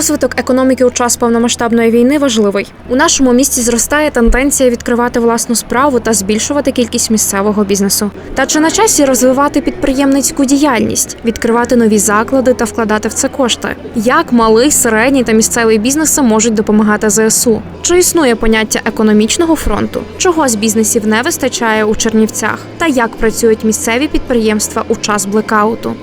Розвиток економіки у час повномасштабної війни важливий. У нашому місті зростає тенденція відкривати власну справу та збільшувати кількість місцевого бізнесу. Та чи на часі розвивати підприємницьку діяльність, відкривати нові заклади та вкладати в це кошти? Як малий, середній та місцевий бізнеси можуть допомагати ЗСУ? Чи існує поняття економічного фронту? Чого з бізнесів не вистачає у Чернівцях? Та як працюють місцеві підприємства у час блекауту?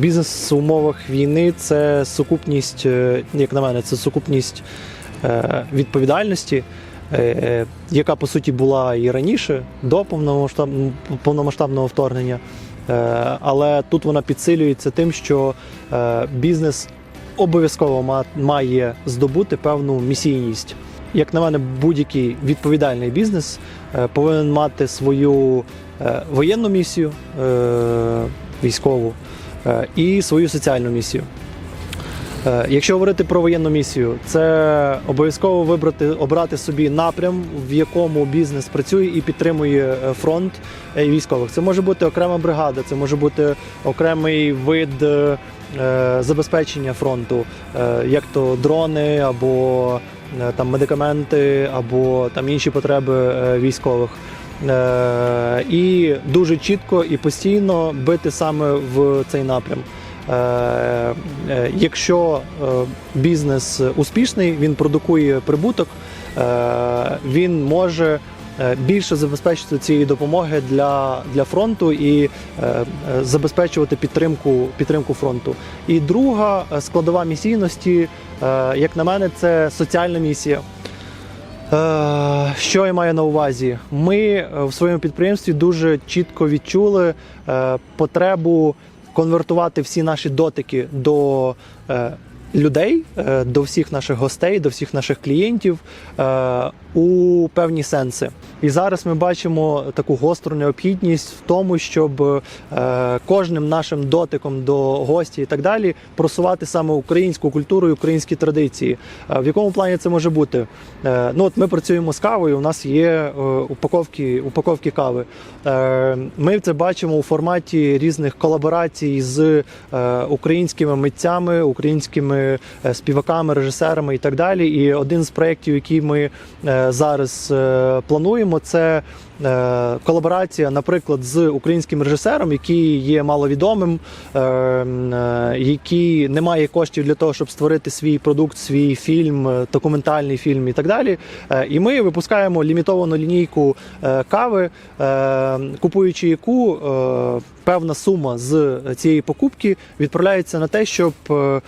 Бізнес в умовах війни це сукупність, е, як на мене, це сукупність е, відповідальності, е, яка по суті була і раніше до повномасштаб- повномасштабного вторгнення. Але тут вона підсилюється тим, що бізнес обов'язково ма- має здобути певну місійність. Як на мене, будь-який відповідальний бізнес повинен мати свою воєнну місію, військову і свою соціальну місію. Е, Якщо говорити про воєнну місію, це обов'язково вибрати, обрати собі напрям, в якому бізнес працює і підтримує е, фронт е, військових. Це може бути окрема бригада, це може бути окремий вид забезпечення фронту, як то дрони або там медикаменти, або там інші потреби військових. Е, І дуже чітко і постійно бити саме в цей напрям. Е, е, Якщо бізнес успішний, він продукує прибуток, він може більше забезпечити цієї допомоги для, для фронту і забезпечувати підтримку, підтримку фронту. І друга складова місійності, як на мене, це соціальна місія. Е, Що я маю на увазі? Ми е, в своєму підприємстві дуже чітко відчули е, потребу конвертувати всі наші дотики до людей, до всіх наших гостей, до всіх наших клієнтів у певні сенси. І зараз ми бачимо таку гостру необхідність в тому, щоб е, кожним нашим дотиком до гості і так далі просувати саме українську культуру і українські традиції. Е, В якому плані це може бути? Е, Ну от ми працюємо з кавою. У нас є упаковки, упаковки кави. Ми це бачимо у форматі різних колаборацій з українськими митцями, українськими співаками, режисерами і так далі. І один з проєктів, який ми зараз е, плануємо, це е, колаборація, наприклад, з українським режисером, який є маловідомим, е, який не має коштів для того, щоб створити свій продукт, свій фільм, документальний фільм і так далі. І ми випускаємо лімітовану лінійку кави, купуючи яку певна сума з цієї покупки відправляється на те, щоб е,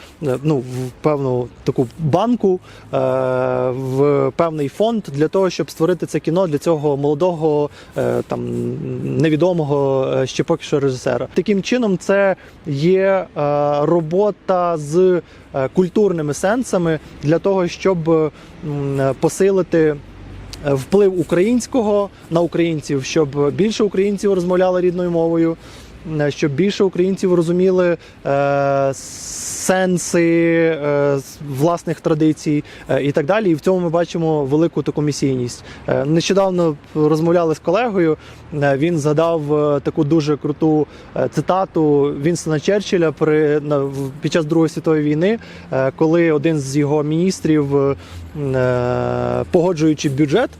ну, в певну таку банку, е, в певний фонд для того, щоб створити це кіно для цього молодого е, там невідомого е, ще поки що режисера. Таким чином, це є е, робота з е, культурними сенсами для того, щоб посилити. е, Вплив українського на українців, щоб більше українців розмовляли рідною мовою, е, щоб більше українців розуміли е, сенси е, власних традицій е, і так далі. І в цьому ми бачимо велику таку місійність. Е, нещодавно розмовляли з колегою. е, Він згадав е, таку дуже круту е, цитату Вінстона Черчилля при на під час Другої світової війни, е, коли один з його міністрів, е, е, погоджуючи бюджет.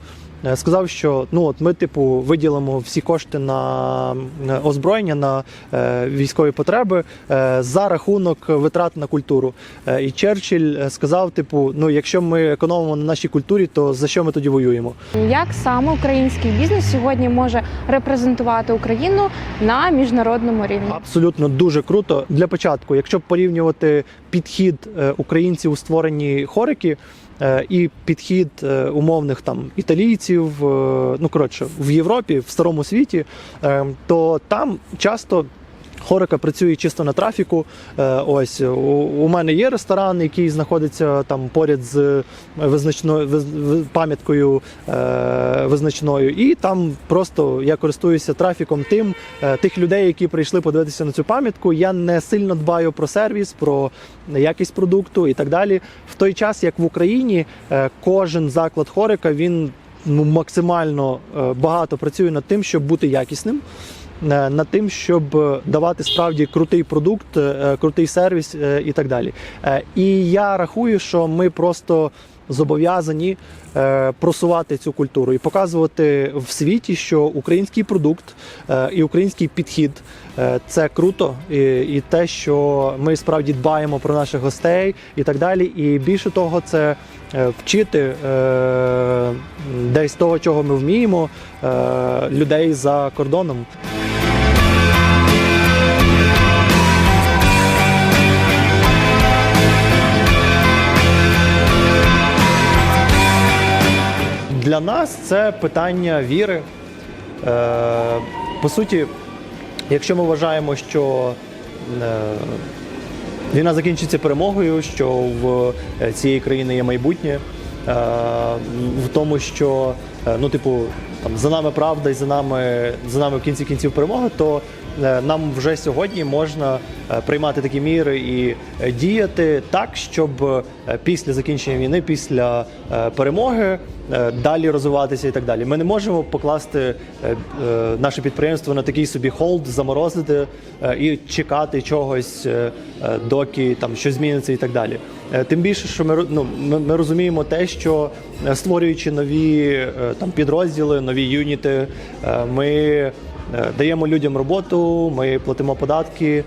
Е, Сказав, що ну от ми, типу, виділимо всі кошти на озброєння на е, військові потреби е, за рахунок витрат на культуру. Е, і Черчилль сказав: типу, ну якщо ми економимо на нашій культурі, то за що ми тоді воюємо? Як саме український бізнес сьогодні може репрезентувати Україну на міжнародному рівні? Абсолютно дуже круто. Для початку, якщо порівнювати підхід українців у створенні хорики. Е, І підхід е, умовних там італійців, е, ну коротше, в Європі, в старому світі, е, то там часто Хорика працює чисто на трафіку. Е, Ось у, мене є ресторан, який знаходиться там поряд з визначною пам'яткою е, визначною, і там просто я користуюся трафіком тим е, тих людей, які прийшли подивитися на цю пам'ятку. Я не сильно дбаю про сервіс, про якість продукту і так далі. В той час, як в Україні, е, кожен заклад хорика він ну, максимально е, багато працюю над тим, щоб бути якісним. Е, Над тим, щоб давати справді крутий продукт, е, крутий сервіс е, і так далі. І я рахую, що ми просто зобов'язані е, просувати цю культуру і показувати в світі, що український продукт е, і український підхід е, це круто, і, те, що ми справді дбаємо про наших гостей і так далі. І більше того, це вчити десь того, чого ми вміємо, людей за кордоном. Для нас це питання віри. Е, по суті, якщо ми вважаємо, що е, війна закінчиться перемогою, що в е, цієї країни є майбутнє, в тому, що ну, типу, там за нами правда і за нами за нами в кінці кінців перемога, то нам вже сьогодні можна приймати такі міри і діяти так, щоб після закінчення війни, після перемоги далі розвиватися і так далі. Ми не можемо покласти е, е, наше підприємство на такий собі холд, заморозити е, і чекати чогось, е, е, доки там щось зміниться і так далі. Е, Тим більше, що ми, ну, ми, розуміємо те, що е, створюючи нові е, там підрозділи, нові юніти, е, ми е, даємо людям роботу, ми платимо податки,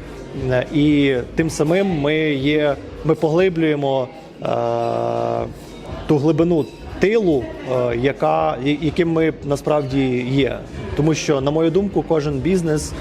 е, і тим самим ми є, ми поглиблюємо е, ту глибину тилу, е, яка яким ми насправді є. Тому що, на мою думку, кожен бізнес,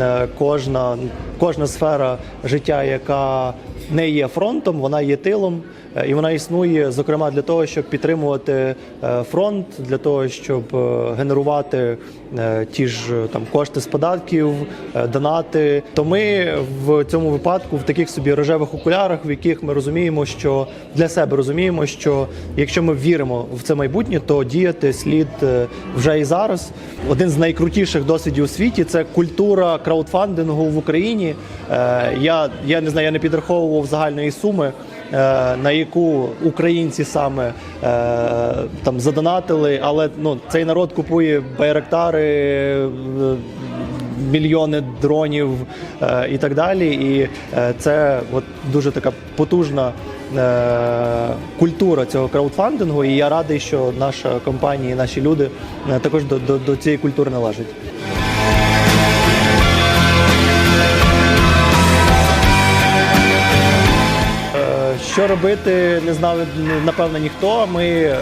е, кожна, кожна сфера життя, яка не є фронтом, вона є тилом, і вона існує зокрема для того, щоб підтримувати е, фронт, для того, щоб е, генерувати е, ті ж е, там кошти з податків, е, донати. То ми в цьому випадку в таких собі рожевих окулярах, в яких ми розуміємо, що для себе розуміємо, що якщо ми віримо в це майбутнє, то діяти слід е, вже і зараз. Один з найкрутіших досвідів у світі це культура краудфандингу в Україні. Е, Я, я не знаю, я не підраховував загальної суми. Е, На яку українці саме е, там задонатили, але ну цей народ купує байрактари, е, мільйони дронів і так далі. І це от дуже така потужна культура цього краудфандингу. І я радий, що наша компанія, і наші люди також до, до, до цієї культури належать. Що робити, не знав напевно ніхто. Ми е,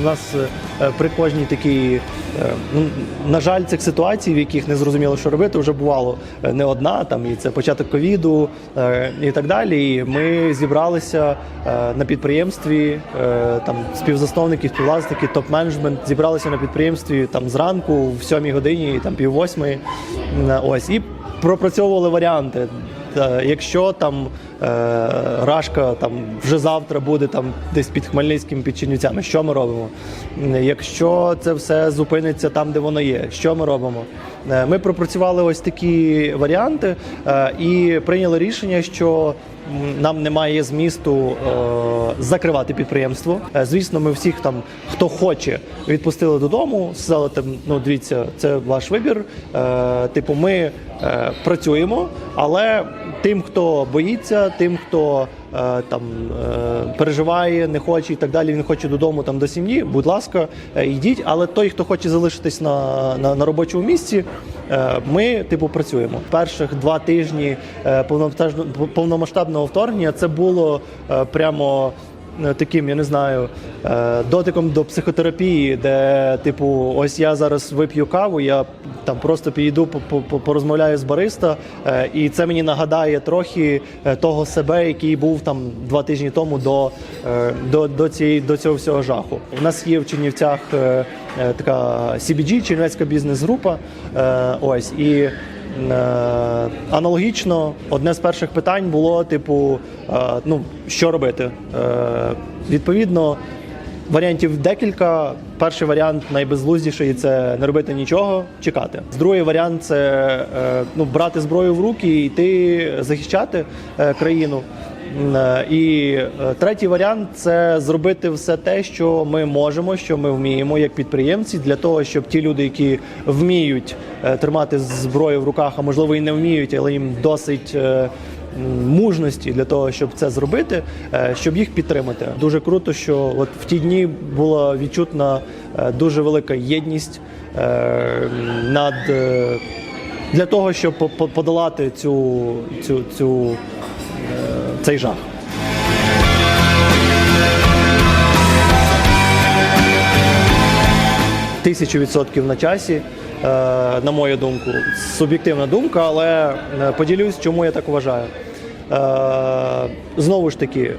у нас е, при кожній такій, е, ну на жаль, цих ситуацій, в яких не зрозуміло, що робити, вже бувало е, не одна. Там і це початок ковіду е, і так далі. І ми зібралися е, на підприємстві, е, там співзасновники, співвласники, топ-менеджмент зібралися на підприємстві там зранку, в сьомій годині, там пів восьмої. Ось і пропрацьовували варіанти. Якщо там е, Рашка там вже завтра буде там десь під Хмельницьким під Чернівцями, що ми робимо? Якщо це все зупиниться там, де воно є, що ми робимо? Е, Ми пропрацювали ось такі варіанти е, і прийняли рішення, що нам немає змісту е, закривати підприємство. Е, Звісно, ми всіх там, хто хоче, відпустили додому, сказали там, ну дивіться, це ваш вибір. Е, Типу, ми е, працюємо, але тим, хто боїться, тим, хто е, там е, переживає, не хоче і так далі, він хоче додому там до сім'ї. Будь ласка, е, йдіть. Але той, хто хоче залишитись на, на, на робочому місці, ми типу працюємо. Перших два тижні повномасштабного вторгнення це було прямо. Е, Таким, я не знаю, е, дотиком до психотерапії, де, типу, ось я зараз вип'ю каву, я там просто підійду, по- по- по- порозмовляю з бариста, е, і це мені нагадає трохи того себе, який був там два тижні тому до, до, до, цієї, до цього всього жаху. У нас є в Чернівцях така CBG, Чернівецька бізнес-група. Ось і. Е, Аналогічно, одне з перших питань було: типу, е, ну що робити? Е, Відповідно, варіантів декілька. Перший варіант найбезглуздіший це не робити нічого, чекати. Другий варіант це ну брати зброю в руки і йти захищати країну. Е, І е, третій варіант це зробити все те, що ми можемо, що ми вміємо як підприємці, для того, щоб ті люди, які вміють е, тримати зброю в руках, а можливо і не вміють, але їм досить. Мужності для того, щоб це зробити, щоб їх підтримати. Дуже круто, що от в ті дні була відчутна дуже велика єдність над для того, щоб по- по- подолати цю, цю, цю, цей жах. Тисячу відсотків на часі, е, на мою думку. Суб'єктивна думка, але е, поділюсь, чому я так вважаю. Е, Знову ж таки,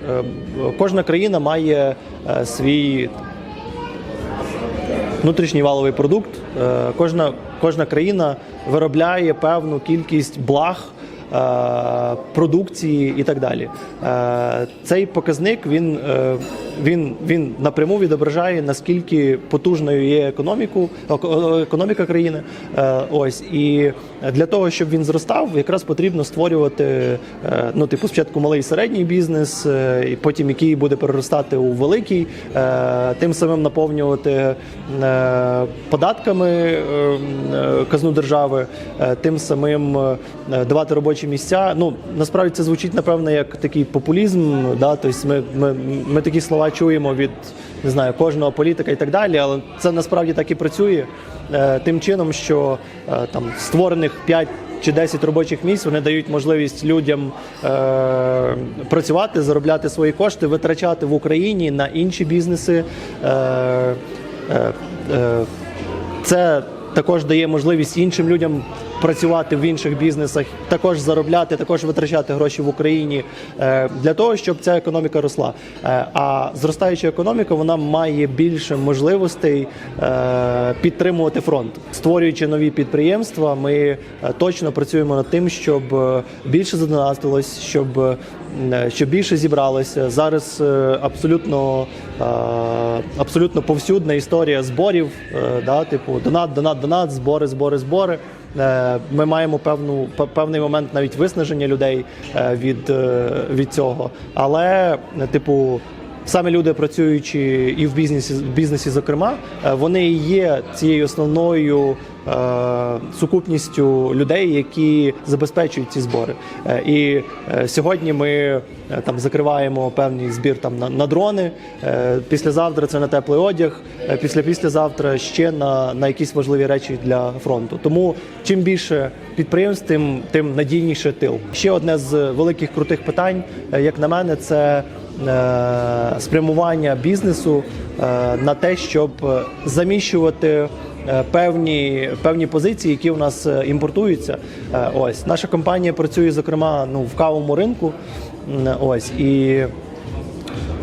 кожна країна має свій внутрішній валовий продукт. Кожна, кожна країна виробляє певну кількість благ. Е, Продукції і так далі. Е, Цей показник він, е, він, він напряму відображає наскільки потужною є економіку, ек- економіка країни. Е, Ось і для того, щоб він зростав, якраз потрібно створювати е, ну, типу, спочатку малий і середній бізнес, е, і потім який буде переростати у великий, е, тим самим наповнювати е, податками е, е, казну держави, е, тим самим е, давати робочі місця. Ну насправді це звучить напевно як такий популізм. Да? Тобто ми, ми, ми такі слова чуємо від не знаю кожного політика і так далі, але це насправді так і працює е, тим чином, що е, там створених 5 чи 10 робочих місць вони дають можливість людям е, працювати, заробляти свої кошти, витрачати в Україні на інші бізнеси. Е, е, е, це також дає можливість іншим людям працювати в інших бізнесах, також заробляти, також витрачати гроші в Україні е, для того, щоб ця економіка росла. Е, А зростаюча економіка вона має більше можливостей е, підтримувати фронт, створюючи нові підприємства. Ми точно працюємо над тим, щоб більше задонатилось, щоб щоб більше зібралося. Зараз е, абсолютно е, абсолютно повсюдна історія зборів. е, Да, типу донат, донат, донат, збори, збори, збори. Е, Ми маємо певну певний момент навіть виснаження людей е, від, е, від цього. Але, е, типу, Саме люди, працюючи і в бізнесі, в бізнесі, зокрема, е, вони є цією основною е, сукупністю людей, які забезпечують ці збори. Е, і сьогодні ми там закриваємо певний збір там на, на дрони. Післязавтра це на теплий одяг. Після післязавтра ще на, на якісь важливі речі для фронту. Тому чим більше підприємств, тим, тим надійніше тил. Ще одне з великих крутих питань, як на мене, це спрямування бізнесу е, на те, щоб е, заміщувати е, певні, певні позиції, які у нас е, імпортуються. Е, Ось наша компанія працює зокрема ну в кавовому ринку. Ось і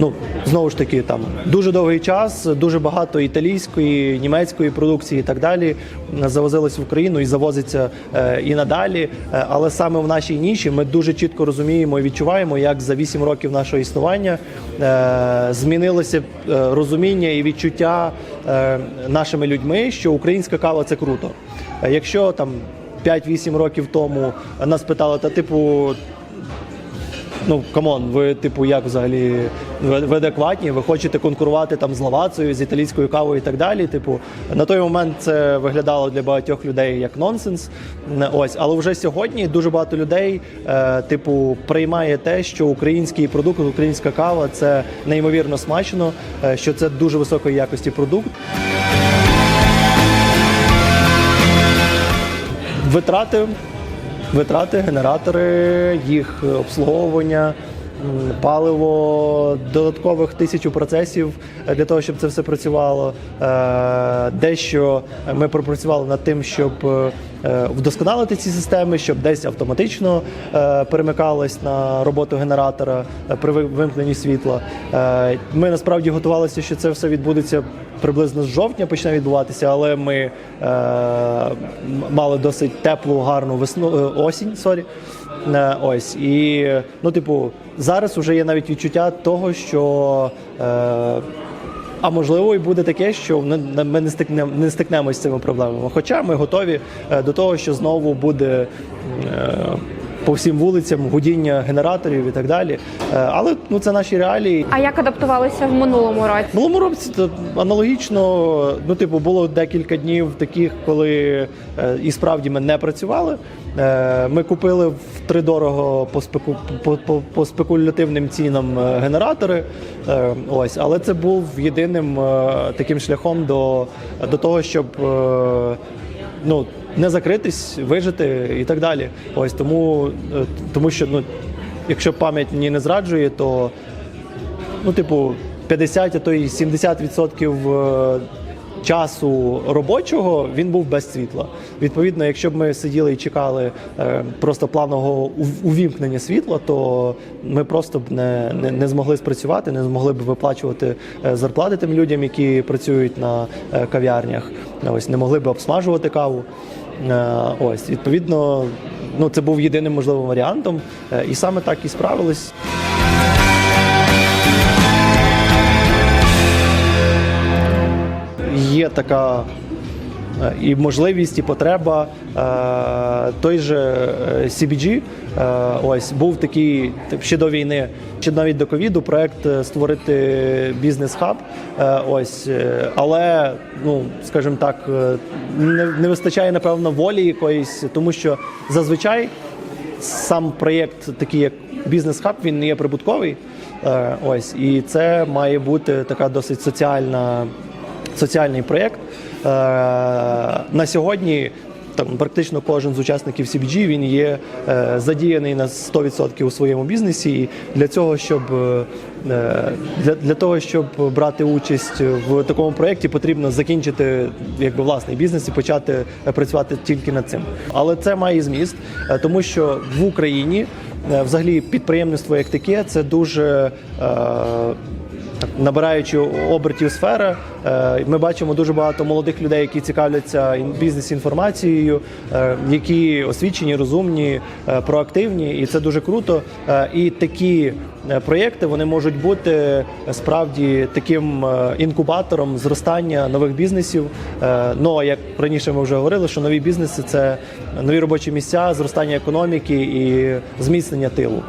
ну знову ж таки там дуже довгий час, дуже багато італійської, німецької продукції і так далі завозилось в Україну і завозиться е, і надалі. Е, але саме в нашій ніші ми дуже чітко розуміємо і відчуваємо, як за 8 років нашого існування е, змінилося розуміння і відчуття нашими людьми, що українська кава це круто. Якщо там 5-8 років тому нас питали, та типу. Ну, камон, ви, типу, як взагалі ви, ви адекватні, ви хочете конкурувати там з лавацею, з італійською кавою і так далі. Типу, на той момент це виглядало для багатьох людей як нонсенс. Ось, але вже сьогодні дуже багато людей, е, типу, приймає те, що український продукт, українська кава це неймовірно смачно, е, що це дуже високої якості продукт. Витрати, витрати, генератори, їх обслуговування, паливо, додаткових тисячу процесів для того, щоб це все працювало. Е, Дещо ми пропрацювали над тим, щоб е, вдосконалити ці системи, щоб десь автоматично е, перемикалось на роботу генератора при вимкненні світла. Ми насправді готувалися, що це все відбудеться приблизно з жовтня почне відбуватися, але ми е, мали досить теплу, гарну весну осінь. Сорі. Е, ось і ну, типу, зараз вже є навіть відчуття того, що. Е, а можливо, і буде таке, що ми не стикнемо не стикнемося з цими проблемами. Хоча ми готові е, до того, що знову буде е, по всім вулицям, гудіння генераторів і так далі. Е, Але ну це наші реалії. А як адаптувалися в минулому році? В Минулому році то аналогічно, ну типу, було декілька днів таких, коли е, і справді ми не працювали. Е, ми купили в тридорого по, спеку, по, по, по спекулятивним цінам генератори. Ось, але це був єдиним таким шляхом до, до того, щоб ну, не закритись, вижити і так далі. Ось тому, е, тому що ну, якщо пам'ять мені не зраджує, то ну, типу, 50, а то й 70% е, часу робочого він був без світла. Відповідно, якщо б ми сиділи і чекали е, просто плавного ув- увімкнення світла, то ми просто б не, не, не змогли спрацювати, не змогли б виплачувати зарплати тим людям, які працюють на кав'ярнях. Ось не могли б обсмажувати каву. Е, Ось відповідно, ну це був єдиним можливим варіантом, Е, і саме так і справились. є така е, і можливість, і потреба. Той же CBG, ось був такий ще до війни, ще навіть до ковіду, проект е, створити бізнес-хаб. Е, Ось, е, але ну скажімо так, е, не, не вистачає напевно волі якоїсь, тому що зазвичай сам проєкт, такий як бізнес-хаб, він не є прибутковий. Е, Ось, і це має бути така досить соціальна, соціальний проєкт. Е, На сьогодні там практично кожен з учасників CBG він є е, задіяний на 100% у своєму бізнесі. І для цього, щоб е, для, для того, щоб брати участь в такому проєкті, потрібно закінчити якби власний бізнес і почати е, працювати тільки над цим. Але це має зміст, е, тому що в Україні е, взагалі підприємництво як таке це дуже. Набираючи обертів сфера, е, ми бачимо дуже багато молодих людей, які цікавляться бізнес-інформацією, е, які освічені, розумні, е, проактивні, і це дуже круто. І такі проєкти вони можуть бути справді таким інкубатором зростання нових бізнесів. Ну а як раніше ми вже говорили, що нові бізнеси це нові робочі місця, зростання економіки і зміцнення тилу.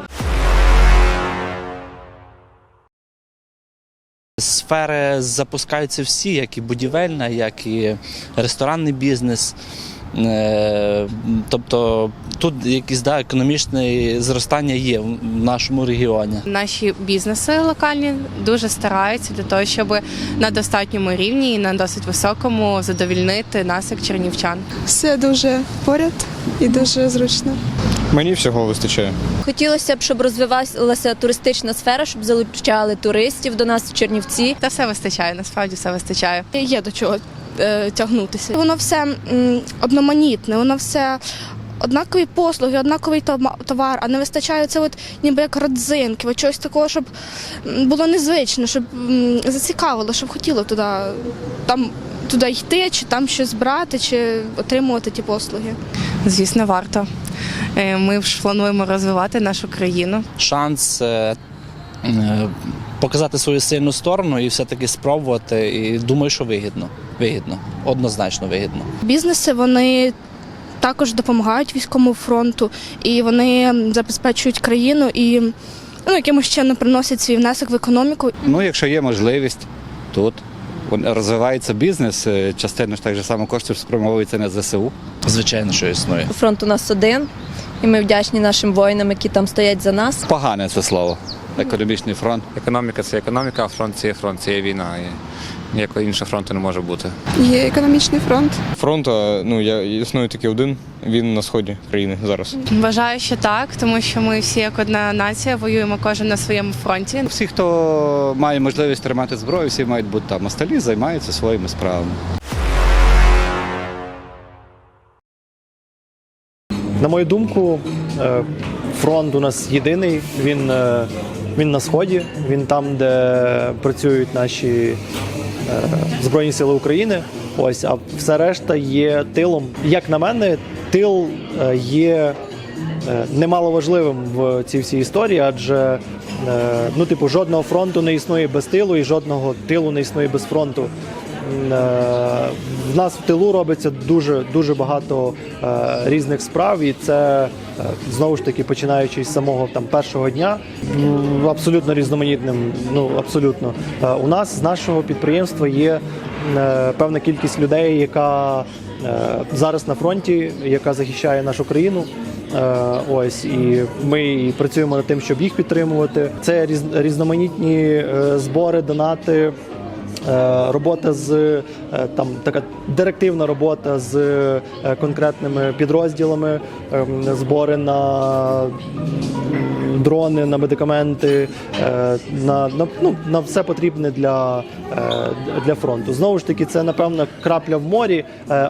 Сфери запускаються всі, як і будівельна, як і ресторанний бізнес. Е, Тобто тут якісь да, економічне зростання є в нашому регіоні. Наші бізнеси локальні дуже стараються для того, щоб на достатньому рівні і на досить високому задовільнити нас як чернівчан. Все дуже поряд і дуже зручно. Мені всього вистачає. Хотілося б, щоб розвивалася туристична сфера, щоб залучали туристів до нас в Чернівці. Та все вистачає, насправді все вистачає. Є до чого тягнутися. Воно все одноманітне, воно все. Однакові послуги, однаковий товар, а не вистачає це от ніби як родзинки, от чогось такого, щоб було незвично, щоб зацікавило, щоб хотіло туди, там, туди йти, чи там щось брати, чи отримувати ті послуги. Звісно, варто. Е, Ми ж плануємо розвивати нашу країну. Шанс е, е, показати свою сильну сторону і все-таки спробувати. І думаю, що вигідно. Вигідно, однозначно вигідно. Бізнеси вони також допомагають військовому фронту, і вони забезпечують країну і ну, якимось чином приносять свій внесок в економіку. Ну, якщо є можливість тут. Розвивається бізнес, е, частина ж так же само коштів спрямовується на ЗСУ. Звичайно, що існує. Фронт у нас один, і ми вдячні нашим воїнам, які там стоять за нас. Погане це слово. Економічний фронт. Економіка це економіка, а фронт це є фронт, це є війна. І ніякого іншого фронту не може бути. Є економічний фронт. Фронт, ну я існує тільки один. Він на сході країни зараз. Вважаю, що так, тому що ми всі як одна нація воюємо кожен на своєму фронті. Всі, хто має можливість тримати зброю, всі мають бути там. Осталі займаються своїми справами. На мою думку, е, фронт у нас єдиний. Він, е, він на сході, він там, де працюють наші е, Збройні Сили України. Ось, а все решта є тилом. Як на мене, тил е, є е, немаловажливим в цій всій історії, адже ну, типу, жодного фронту не існує без тилу, і жодного тилу не існує без фронту. В нас в тилу робиться дуже дуже багато різних справ, і це Знову ж таки, починаючи з самого там першого дня, абсолютно різноманітним. Ну абсолютно, Е, у нас з нашого підприємства є е, певна кількість людей, яка е, зараз на фронті, яка захищає нашу країну. Ось і ми працюємо над тим, щоб їх підтримувати. Це різ- різноманітні збори, донати. Е, Робота з е, там така директивна робота з е, конкретними підрозділами, ем, збори на дрони, на медикаменти, на, на, ну, на все потрібне для, для фронту. Знову ж таки, це напевно крапля в морі,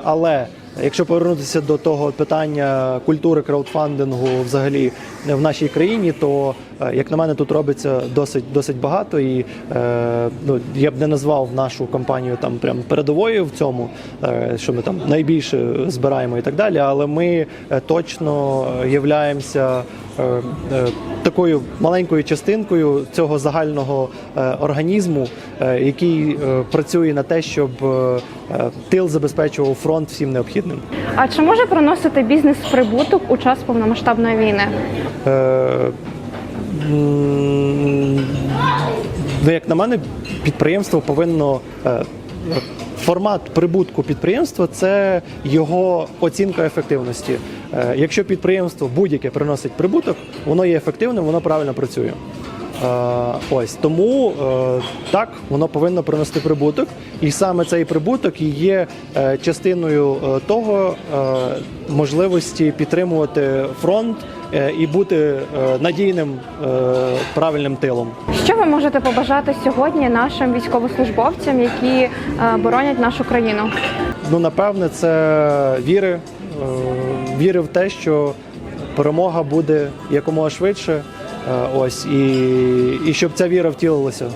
але Якщо повернутися до того питання культури краудфандингу взагалі в нашій країні, то як на мене тут робиться досить досить багато, і е, ну я б не назвав нашу компанію там прям передовою в цьому, е, що ми там найбільше збираємо і так далі. Але ми е, точно являємося е, е, такою маленькою частинкою цього загального е, організму, е, який е, працює на те, щоб е, е, тил забезпечував фронт всім необхідним. А чи може приносити бізнес прибуток у час повномасштабної війни? Як на мене, підприємство повинно. е, Формат прибутку підприємства це його оцінка ефективності. Е, Якщо підприємство будь-яке приносить прибуток, воно є ефективним, воно правильно працює. Е, Ось тому так воно повинно приносити прибуток, і саме цей прибуток є частиною того можливості підтримувати фронт і бути е, надійним е, правильним тилом. Що ви можете побажати сьогодні нашим військовослужбовцям, які е, боронять нашу країну? Ну, напевне, це віри, е, віри в те, що перемога буде якомога швидше. е, Ось і, і щоб ця віра втілилася